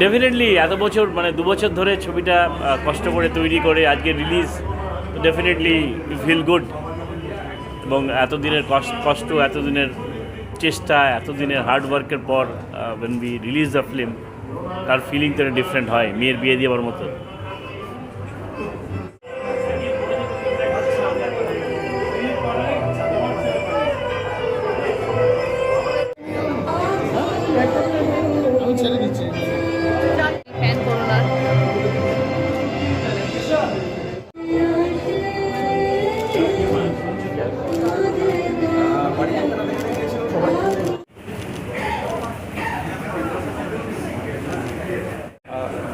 Definitely এত বছর মানে দু বছর ধরে ছবিটা কষ্ট করে তৈরি করে আজকে রিলিজ ডেফিনেটলি ফিল গুড এবং এতদিনের কষ্ট এতদিনের চেষ্টা, এতদিনের হার্ডওয়ার্কের পর when be release the film তার ফিলিং তো ডিফারেন্ট হয়, মেয়ের বিয়ে দেওয়ার মতো।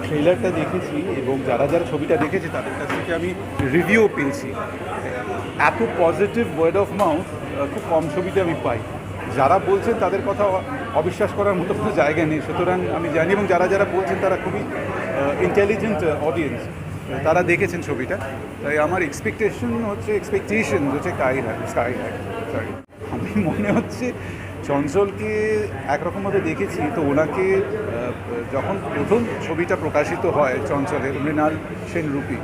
ট্রেলারটা দেখেছি এবং যারা যারা ছবিটা দেখেছে, তাদের কাছ থেকে আমি রিভিউ পেয়েছি। এত পজিটিভ ওয়ার্ড অফ মাউথ খুব কম ছবিতে আমি পাই। যারা বলছেন তাদের কথা অবিশ্বাস করার মতো কোনো জায়গা নেই। সুতরাং আমি জানি এবং যারা যারা বলছেন তারা খুবই ইন্টেলিজেন্ট অডিয়েন্স তারা দেখেছেন ছবিটা। তাই আমার এক্সপেকটেশন হচ্ছে এক্সপেকটেশন হচ্ছে স্কাই স্কাই সরি আমি মনে হচ্ছে চঞ্চলকে একরকমভাবে দেখেছি, তো ওনাকে যখন প্রথম ছবিটা প্রকাশিত হয় চঞ্চলের মৃণাল সেন রূপী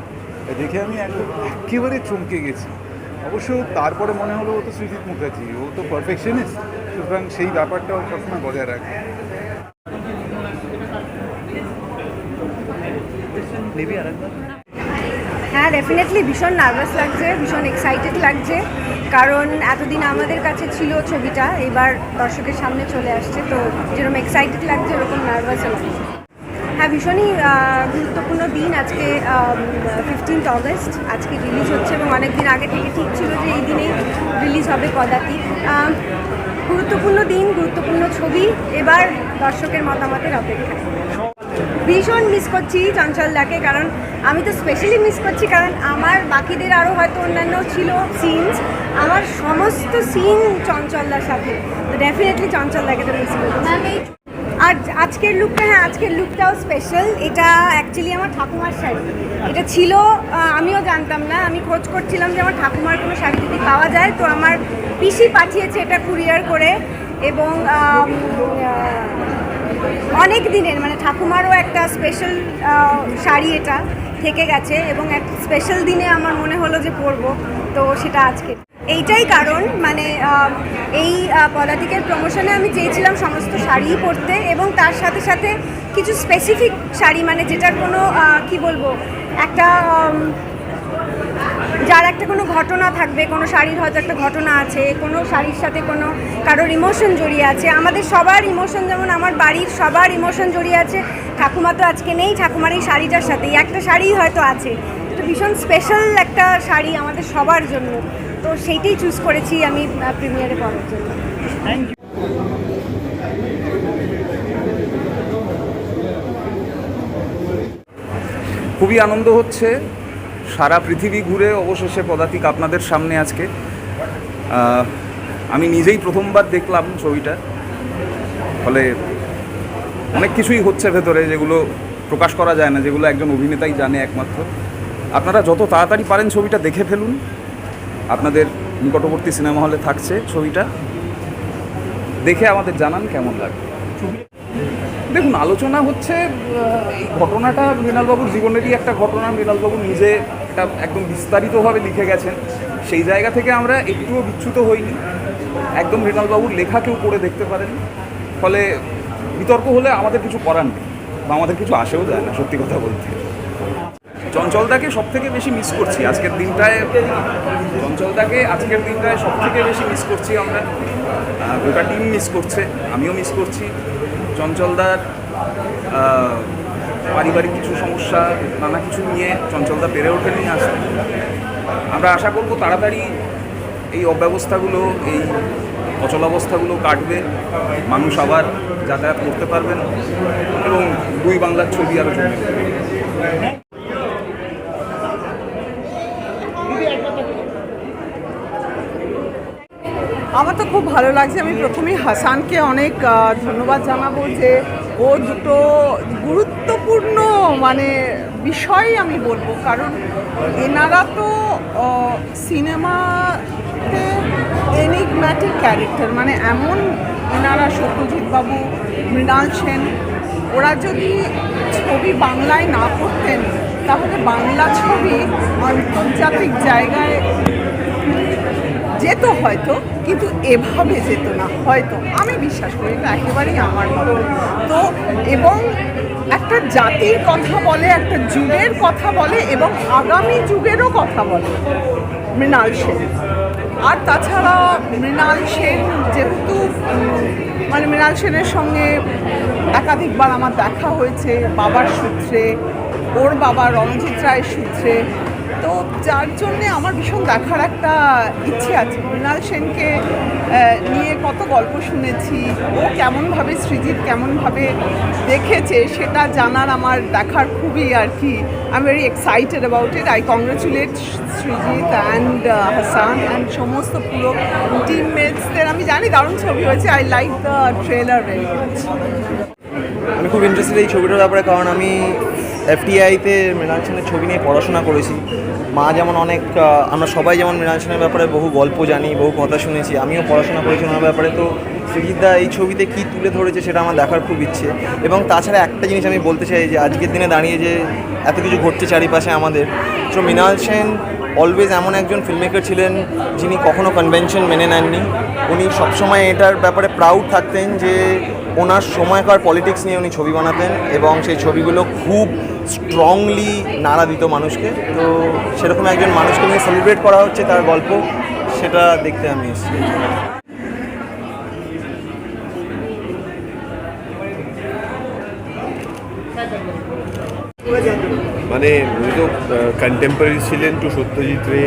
দেখে আমি একেবারে চমকে গেছি। অবশ্য তারপরে মনে হলো ও তো সৃজিৎ মুখার্জি, ও তো পারফেকশনিস্ট সুতরাং সেই ব্যাপারটাও সবসময় বজায় রাখে। হ্যাঁ ডেফিনেটলি ভীষণ নার্ভাস লাগছে ভীষণ এক্সাইটেড লাগছে। কারণ এতদিন আমাদের কাছে ছিল ছবিটা এবার দর্শকের সামনে চলে আসছে তো যেরকম এক্সাইটেড লাগছে ওরকম নার্ভাসও লাগছে। হ্যাঁ ভীষণই গুরুত্বপূর্ণ দিন আজকে ফিফটিন্থ অগস্ট আজকে রিলিজ হচ্ছে এবং অনেক দিন আগে থেকে ঠিক ছিল যে এই দিনেই রিলিজ হবে আহ, গুরুত্বপূর্ণ দিন গুরুত্বপূর্ণ ছবি এবার দর্শকের মতামতের অপেক্ষা ভীষণ মিস করছি চঞ্চলদাকে কারণ আমি তো স্পেশালি মিস করছি কারণ আমার বাকিদের আরও হয়তো অন্যান্য ছিল সিনস আমার সমস্ত সিন চঞ্চলদার সাথে। তো ডেফিনেটলি চঞ্চলদাকে তো মিস করছি। আর আজকের লুকটা হ্যাঁ আজকের লুকটাও স্পেশাল এটা অ্যাকচুয়ালি আমার ঠাকুমার শাড়ি। এটা ছিল আমিও জানতাম না আমি খোঁজ করছিলাম যে আমার ঠাকুমার কোনো শাড়ি যদি পাওয়া যায়। তো আমার পিসি পাঠিয়েছে এটা কুরিয়ার করে এবং অনেক দিনের মানে ঠাকুমারও একটা স্পেশাল শাড়ি এটা থেকে গেছে এবং এক স্পেশাল দিনে আমার মনে হলো যে পরবো, তো সেটা আজকে। এইটাই কারণ মানে এই পদাতিকের প্রমোশনে আমি চেয়েছিলাম সমস্ত শাড়িই পরতে এবং তার সাথে সাথে কিছু স্পেসিফিক শাড়ি মানে যেটার কোনো কি বলব, একটা যার একটা কোনো ঘটনা থাকবে কোনো শাড়ির হয়তো একটা ঘটনা আছে কোনো শাড়ির সাথে কোনো কারোর ইমোশন জড়িয়ে আছে আমাদের সবার ইমোশন যেমন আমার বাড়ির সবার ইমোশন জড়িয়ে আছে ঠাকুমা তো আজকে নেই ঠাকুমার এই শাড়িটার সাথে একটা শাড়ি হয়তো আছে। তো ভীষণ স্পেশাল একটা শাড়ি আমাদের সবার জন্য। তো সেইটাই চুজ করেছি আমি প্রিমিয়ারে পড়ার জন্য। থ্যাংক ইউ খুবই আনন্দ হচ্ছে। সারা পৃথিবী ঘুরে অবশেষে পদাতিক আপনাদের সামনে আজকে। আমি নিজেই প্রথমবার দেখলাম ছবিটা। ফলে অনেক কিছুই হচ্ছে ভেতরে যেগুলো প্রকাশ করা যায় না, যেগুলো একজন অভিনেতাই জানে একমাত্র। আপনারা যত তাড়াতাড়ি পারেন ছবিটা দেখে ফেলুন। আপনাদের নিকটবর্তী সিনেমা হলে থাকছে ছবিটা। দেখে আমাদের জানান কেমন লাগে। দেখুন, আলোচনা হচ্ছে এই ঘটনাটা মৃণালবাবুর জীবনেরই একটা ঘটনা। মৃণালবাবু নিজে এটা একদম বিস্তারিতভাবে লিখে গেছেন। সেই জায়গা থেকে আমরা একটুও বিচ্যুত হইনি। একদম মৃণালবাবুর লেখা কেউ পড়ে দেখতে পারেন। ফলে বিতর্ক হলে আমাদের কিছু করার নেই বা আমাদের কিছু আসেও যায় না, সত্যি কথা বলতে। চঞ্চলদাকে সব থেকে বেশি মিস করছি। আজকের দিনটায় চঞ্চলদাকে আজকের দিনটায় সব থেকে বেশি মিস করছি আমরা। গোটা টিম মিস করছে, আমিও মিস করছি। চঞ্চলদার পারিবারিক কিছু সমস্যা, নানা কিছু নিয়ে চঞ্চলদা পেরে ওঠেনি আসতে আমরা আশা করব তাড়াতাড়ি এই অব্যবস্থাগুলো, এই অচলাবস্থাগুলো কাটবে। মানুষ আবার যাতায়াত করতে পারবেন এবং দুই বাংলার ছবি আরও চলবে আমার তো খুব ভালো লাগছে। আমি প্রথমেই হাসানকে অনেক ধন্যবাদ জানাব যে ও দুটো গুরুত্বপূর্ণ মানে বিষয় আমি বলব। কারণ এনারা তো সিনেমাতে এনিগম্যাটিক ক্যারেক্টার মানে এমন এনারা সত্যজিৎ বাবু, মৃণাল সেন, ওরা যদি ছবি বাংলায় না করতেন, তাহলে বাংলা ছবি আন্তর্জাতিক জায়গায় যেত হয়তো, কিন্তু এভাবে যেত না, হয়তো। আমি বিশ্বাস করি এটা একেবারেই আমার মত। তো এবং একটা জাতির কথা বলে, একটা যুগের কথা বলে এবং আগামী যুগেরও কথা বলে মৃণাল সেন। আর তাছাড়া মৃণাল সেন যেহেতু মানে মৃণাল সেনের সঙ্গে একাধিকবার আমার দেখা হয়েছে, বাবার সূত্রে, ওর বাবা রণজিৎ রায়ের সূত্রে। তো যার জন্যে আমার ভীষণ দেখার একটা ইচ্ছে আছে। মৃণাল সেনকে নিয়ে কত গল্প শুনেছি, ও কেমনভাবে সৃজিত কেমনভাবে দেখেছে সেটা জানার আমার দেখার খুবই আর কি I am very excited about it I congratulate Srijit and Hasan and সমস্ত পুরো টিমমেটসদের আমি জানি দারুণ ছবি হয়েছে I like the trailer very much আমি খুব ইন্টারেস্টেড এই ছবিটার ব্যাপারে, কারণ আমি এফটিআইতে মৃণাল সেনের ছবি নিয়ে পড়াশোনা করেছি। মা যেমন অনেক আমরা সবাই যেমন মৃণাল সেনের ব্যাপারে বহু গল্প জানি, বহু কথা শুনেছি, আমিও পড়াশোনা করেছি ওনার ব্যাপারে। তো সৃজিতদা এই ছবিতে কী তুলে ধরেছে সেটা আমার দেখার খুব ইচ্ছে। এবং তাছাড়া একটা জিনিস আমি বলতে চাই যে, আজকের দিনে দাঁড়িয়ে যে এত কিছু ঘটছে চারিপাশে আমাদের, তো মৃণাল সেন অলওয়েজ এমন একজন ফিল্মমেকার ছিলেন যিনি কখনো কনভেনশন মেনে নেননি। উনি সবসময় এটার ব্যাপারে প্রাউড থাকতেন যে, ওনার সময়কার পলিটিক্স নিয়ে উনি ছবি বানাতেন এবং সেই ছবিগুলো খুব স্ট্রংলি নাড়া দিত মানুষকে। তো সেরকম একজন মানুষকে নিয়ে সেলিব্রেট করা হচ্ছে তার গল্প, সেটা দেখতে আমি এসেছি। মানে উনি তো কন্টেম্পোরারি ছিলেন টু সত্যজিৎ রে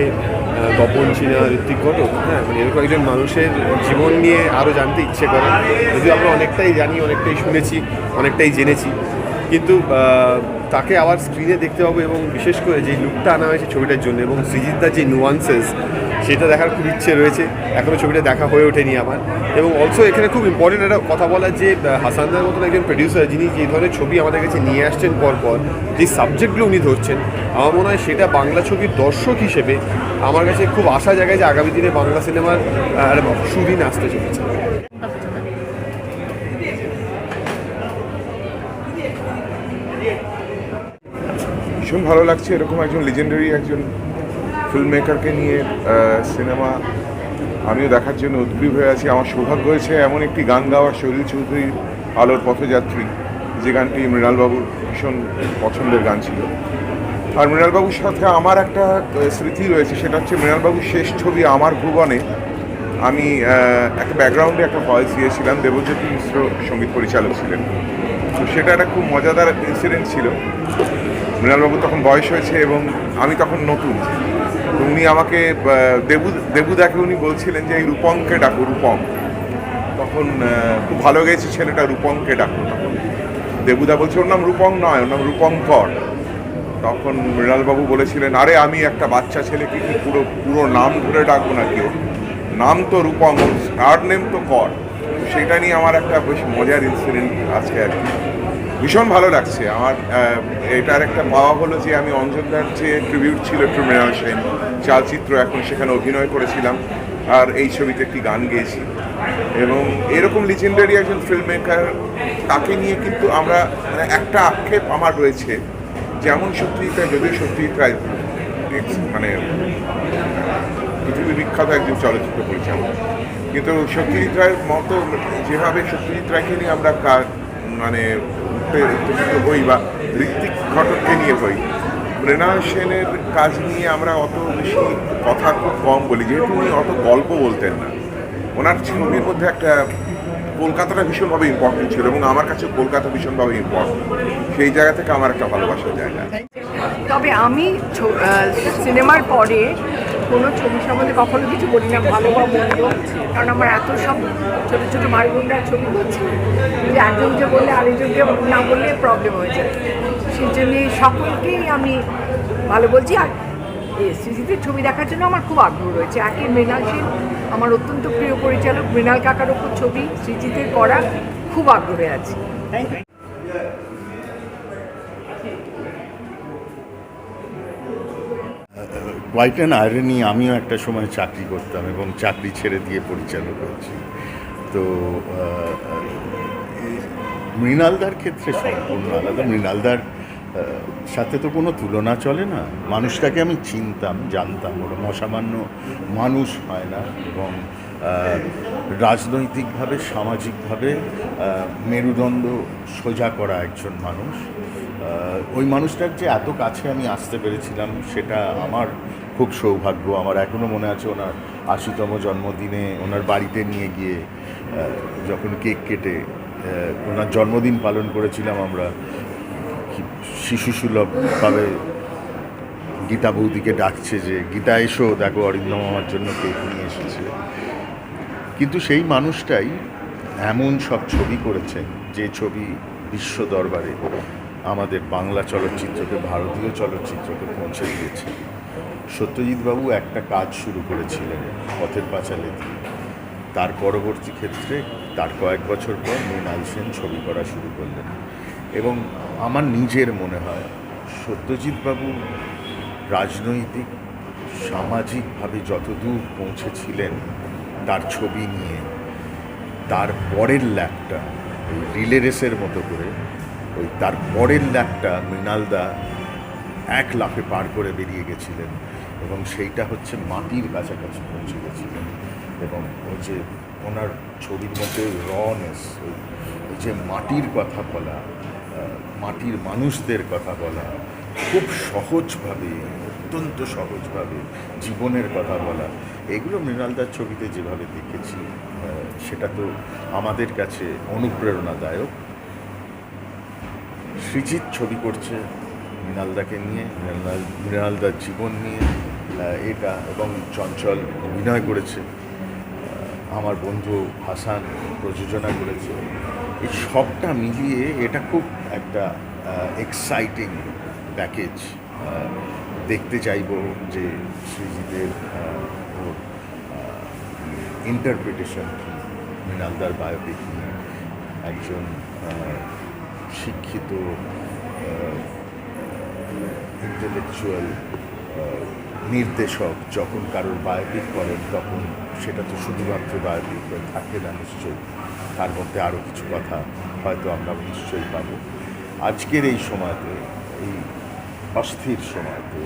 তপন সিনহা, ঋত্বিক ঘটক হ্যাঁ মানে এরকম একজন মানুষের জীবন নিয়ে আরও জানতে ইচ্ছে করে। যদিও আমরা অনেকটাই জানি, অনেকটাই শুনেছি, অনেকটাই জেনেছি। কিন্তু তাকে আবার স্ক্রিনে দেখতে পাবো এবং বিশেষ করে যে লুকটা আনা হয়েছে ছবিটার জন্য এবং সৃজিতদার যে নুয়ান্সেস সেটা দেখার খুব ইচ্ছে রয়েছে। এখনও ছবিটা দেখা হয়ে ওঠেনি আমার। এবং অলসো এখানে খুব ইম্পর্টেন্ট একটা কথা বলার যে হাসানদার মতন একজন প্রডিউসার যিনি যে ধরনের ছবি আমাদের কাছে নিয়ে আসছেন পরপর, যে সাবজেক্টগুলো উনি ধরছেন, আমার মনে হয় সেটা বাংলা ছবির দর্শক হিসেবে আমার কাছে খুব আশা জায়গায় যে আগামী দিনে বাংলা সিনেমার সুদিন আসতে চলেছে। ভীষণ ভালো লাগছে। এরকম একজন লিজেন্ডারি একজন ফিল্ম মেকারকে নিয়ে সিনেমা আমিও দেখার জন্য উদ্গ্রীব হয়ে আছি। আমার সৌভাগ্য হয়েছে এমন একটি গান গাওয়া শৈল চৌধুরীর আলোর পথযাত্রী, যে গানটি মৃণালবাবুর ভীষণ পছন্দের গান ছিল। আর মৃণালবাবুর সাথে আমার একটা স্মৃতি রয়েছে, সেটা হচ্ছে মৃণালবাবুর শেষ ছবি আমার ভুবনে। আমি একটা ব্যাকগ্রাউন্ডে একটা ভয়েস দিয়েছিলাম, দেবজ্যোতি মিশ্র সংগীত পরিচালক ছিলেন। তো সেটা একটা খুব মজাদার ইনসিডেন্ট ছিল। মৃণালবাবু তখন বয়স হয়েছে এবং আমি তখন নতুন। উনি আমাকে দেবু, দেবুদাকে উনি বলছিলেন যে, এই রূপমকে ডাকো, রূপম। তখন খুব ভালো গেছে ছেলেটা, রূপমকে ডাকো তখন। দেবুদা বলছে, ওর নাম রূপম নয়, ওর নাম রূপঙ্কর তখন মৃণালবাবু বলেছিলেন, আরে, আমি একটা বাচ্চা ছেলেকে কি পুরো পুরো নাম ধরে ডাকবো না কেউ নাম তো রূপম আর নেম তো কর। সেটা নিয়ে আমার একটা বেশ মজার ইনসিডেন্ট আছে আর কি। ভীষণ ভালো লাগছে। আমার এটার একটা পাওয়া হলো যে আমি অঞ্জনদার যে ট্রিবিউট ছিল একটু মৃণাল সেন চালচিত্র এখন সেখানে অভিনয় করেছিলাম, আর এই ছবিতে একটি গান গেয়েছি। এবং এরকম লিজেন্ডারি একজন ফিল্ম মেকার তাকে নিয়ে কিন্তু আমরা মানে একটা আক্ষেপ আমার রয়েছে যেমন সত্যজিৎ রায় যদিও রায় ex- মানে পৃথিবী বিখ্যাত একজন চলচ্চিত্র পরিচালক। কিন্তু সত্যজিৎ রায়ের মতো, যেভাবে সত্যজিৎ রায়কে নিয়ে আমরা মানে উত্তে- উত্তেজিত হই বা ঋত্বিক ঘটককে নিয়ে হই। মৃণাল সেনের কাজ নিয়ে আমরা অত বেশি কথা খুব কম বলি, যেহেতু উনি অত গল্প বলতেন না। ওনার ছবির মধ্যে একটা কলকাতাটা ভীষণভাবে ইম্পর্টেন্ট ছিল এবং আমার কাছে কলকাতা ভীষণভাবে ইম্পর্টেন্ট সেই জায়গা থেকে আমার একটা ভালোবাসার জায়গা তবে আমি সিনেমার পরে কোনো ছবি সম্বন্ধে কখনো কিছু বলি না ভালো বা মন্দ। কারণ আমার এত সব ছোটো ছোটো ভাই বোনরা ছবি করছে যে একজনকে বললে আরেকজনকে না বললে প্রবলেম হয়ে যায়। সেই জন্যে সকলকেই আমি ভালো বলছি। আর এ সৃজিতের ছবি দেখার জন্য আমার খুব আগ্রহ রয়েছে। একে মৃণাল সেন আমার অত্যন্ত প্রিয় পরিচালক মৃণাল কাকার ওপর ছবি সৃজিতের করা খুব আগ্রহে আছি। হোয়াইট অ্যান্ড আয়রনি আমিও একটা সময় চাকরি করতাম এবং চাকরি ছেড়ে দিয়ে পরিচালক হয়েছি। তো মৃণালদার ক্ষেত্রে সম্পূর্ণ আলাদা। মৃণালদার সাথে তো কোনো তুলনা চলে না। মানুষটাকে আমি চিনতাম, জানতাম। ওরকম অসামান্য মানুষ হয় না এবং রাজনৈতিকভাবে, সামাজিকভাবে মেরুদণ্ড সোজা করা একজন মানুষ। ওই মানুষটার যে এত কাছে আমি আসতে পেরেছিলাম, সেটা আমার খুব সৌভাগ্য। আমার এখনও মনে আছে ওনার আশিতম জন্মদিনে ওনার বাড়িতে নিয়ে গিয়ে যখন কেক কেটে ওনার জন্মদিন পালন করেছিলাম আমরা, শিশুসুলভভাবে গীতা বৌদিকে ডাকছে যে, গীতা, এসো, দেখো অরিন্দম আমার জন্য কেক নিয়ে এসেছে। কিন্তু সেই মানুষটাই এমন সব ছবি করেছেন যে ছবি বিশ্ব দরবারে আমাদের বাংলা চলচ্চিত্রকে, ভারতীয় চলচ্চিত্রকে পৌঁছে দিয়েছে। সত্যজিৎবাবু একটা কাজ শুরু করেছিলেন পথের পাঁচালে দিয়ে। তার পরবর্তী ক্ষেত্রে, তার কয়েক বছর পর মৃণাল সেন ছবি করা শুরু করলেন। এবং আমার নিজের মনে হয়, সত্যজিৎবাবু রাজনৈতিক, সামাজিকভাবে যতদূর পৌঁছেছিলেন, তার ছবি নিয়ে, তার পরের ল্যাপটা ওই রিলে রেসের মতো করে, ওই তার পরের ল্যাপটা মৃণালদা এক লাফে পার করে বেরিয়ে গেছিলেন। এবং সেইটা হচ্ছে মাটির কাছাকাছি পৌঁছে গেছিলেন এবং ওই যে ওনার ছবির মধ্যে রনেস ওই যে মাটির কথা বলা মাটির মানুষদের কথা বলা, খুব সহজভাবে, অত্যন্ত সহজভাবে জীবনের কথা বলা, এগুলো মৃণালদার ছবিতে যেভাবে দেখেছি সেটা তো আমাদের কাছে অনুপ্রেরণাদায়ক। সৃজিৎ ছবি করছে মৃণালদাকে নিয়ে, মৃণাল, মৃণালদার জীবন নিয়ে। এটা এবং চঞ্চল অভিনয় করেছে। আমার বন্ধু হাসান প্রযোজনা করেছে। এই সবটা মিলিয়ে এটা খুব একটা এক্সাইটিং প্যাকেজ দেখতে চাইব যে ওর ইন্টারপ্রিটেশন মৃণালদার বায়োপিক একজন শিক্ষিত ইন্টেলেকচুয়াল নির্দেশক যখন কারোর বায়োপিক করেন, তখন সেটা তো শুধুমাত্র বায়োপিক হয়ে থাকে না, নিশ্চয়ই তার মধ্যে আরও কিছু কথা হয়তো আমরা নিশ্চয়ই পাব। আজকের এই সময়তে, এই অস্থির সময়তে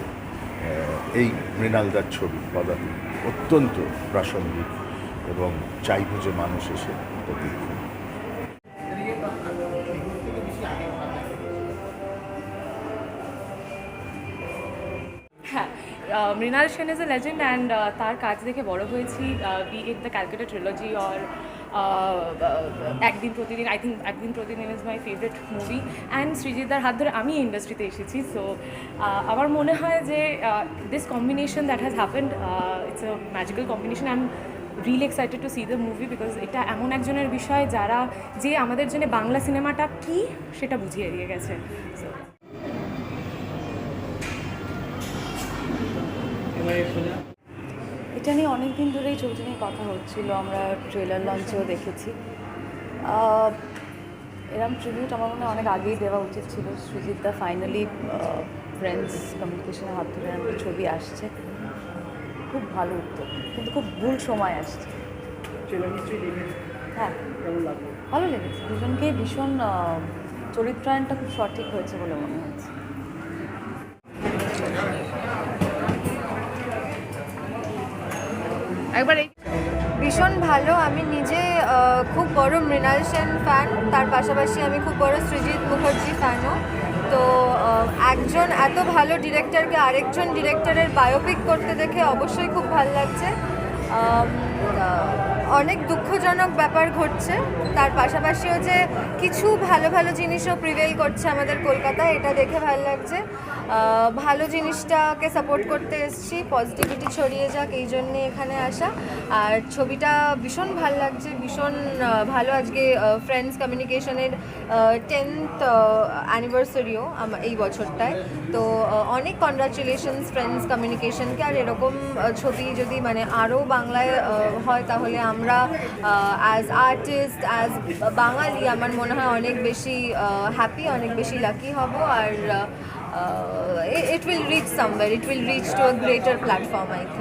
এই মৃণালদার ছবি পদাতি অত্যন্ত প্রাসঙ্গিক এবং চাইব যে মানুষ এসে এটা Mrinal Sen is a legend and তার কাজ দেখে বড় হয়েছি be it the Calcutta trilogy or Ekdin Pratidin I think Ekdin Pratidin is my favourite movie and সৃজিতার হাত ধরে আমি ইন্ডাস্ট্রিতে এসেছি সো আমার মনে হয় যে this combination that has happened it's a magical combination am really excited to see the movie because এটা এমন একজনের বিষয় যারা যে আমাদের জন্য বাংলা সিনেমাটা কী সেটা বুঝিয়ে দিয়ে গেছে সো এটা নিয়ে অনেক দিন ধরেই ছবিটা নিয়ে কথা হচ্ছিল আমরা ট্রেলার লঞ্চেও দেখেছি। এরম ট্রিবিউট আমার মনে হয় অনেক আগেই দেওয়া উচিত ছিল। সুজিতদা ফাইনালি ফ্রেন্ডস কমিউনিকেশনের হাত ধরে একটা ছবি আসছে। খুব ভালো উত্তর কিন্তু খুব ভুল সময় আসছে। হ্যাঁ। ভালো লেগেছে। দুজনকে ভীষণ চরিত্রায়নটা খুব সঠিক হয়েছে বলে মনে হচ্ছে। একবার ভীষণ ভালো। আমি নিজে খুব বড় মৃণাল সেন ফ্যান তার পাশাপাশি আমি খুব বড় সৃজিৎ মুখার্জি ফ্যানও তো একজন এত ভালো ডিরেক্টরকে আরেকজন ডিরেক্টরের বায়োপিক করতে দেখে অবশ্যই খুব ভালো লাগছে। অনেক দুঃখজনক ব্যাপার ঘটছে। তার পাশাপাশিও যে কিছু ভালো ভালো জিনিসও প্রিভেল করছে আমাদের কলকাতায়, এটা দেখে ভালো লাগছে। ভালো জিনিসটাকে সাপোর্ট করতে এসেছি পজিটিভিটি ছড়িয়ে যাক, এই জন্যে এখানে আসা। আর ছবিটা ভীষণ ভালো লাগছে, ভীষণ ভালো আজকে ফ্রেন্ডস কমিউনিকেশনের টেন্থ অ্যানিভার্সারিও এই বছরটায়। তো অনেক কনগ্রাচুলেশনস ফ্রেন্ডস কমিউনিকেশনকে আর এরকম ছবি যদি মানে আরও বাংলায় হয় তাহলে আমরা অ্যাজ আর্টিস্ট অ্যাজ বাঙালি, আমার মনে হয় অনেক বেশি হ্যাপি অনেক বেশি লাকি হব আর it will reach somewhere it will reach to a greater platform I think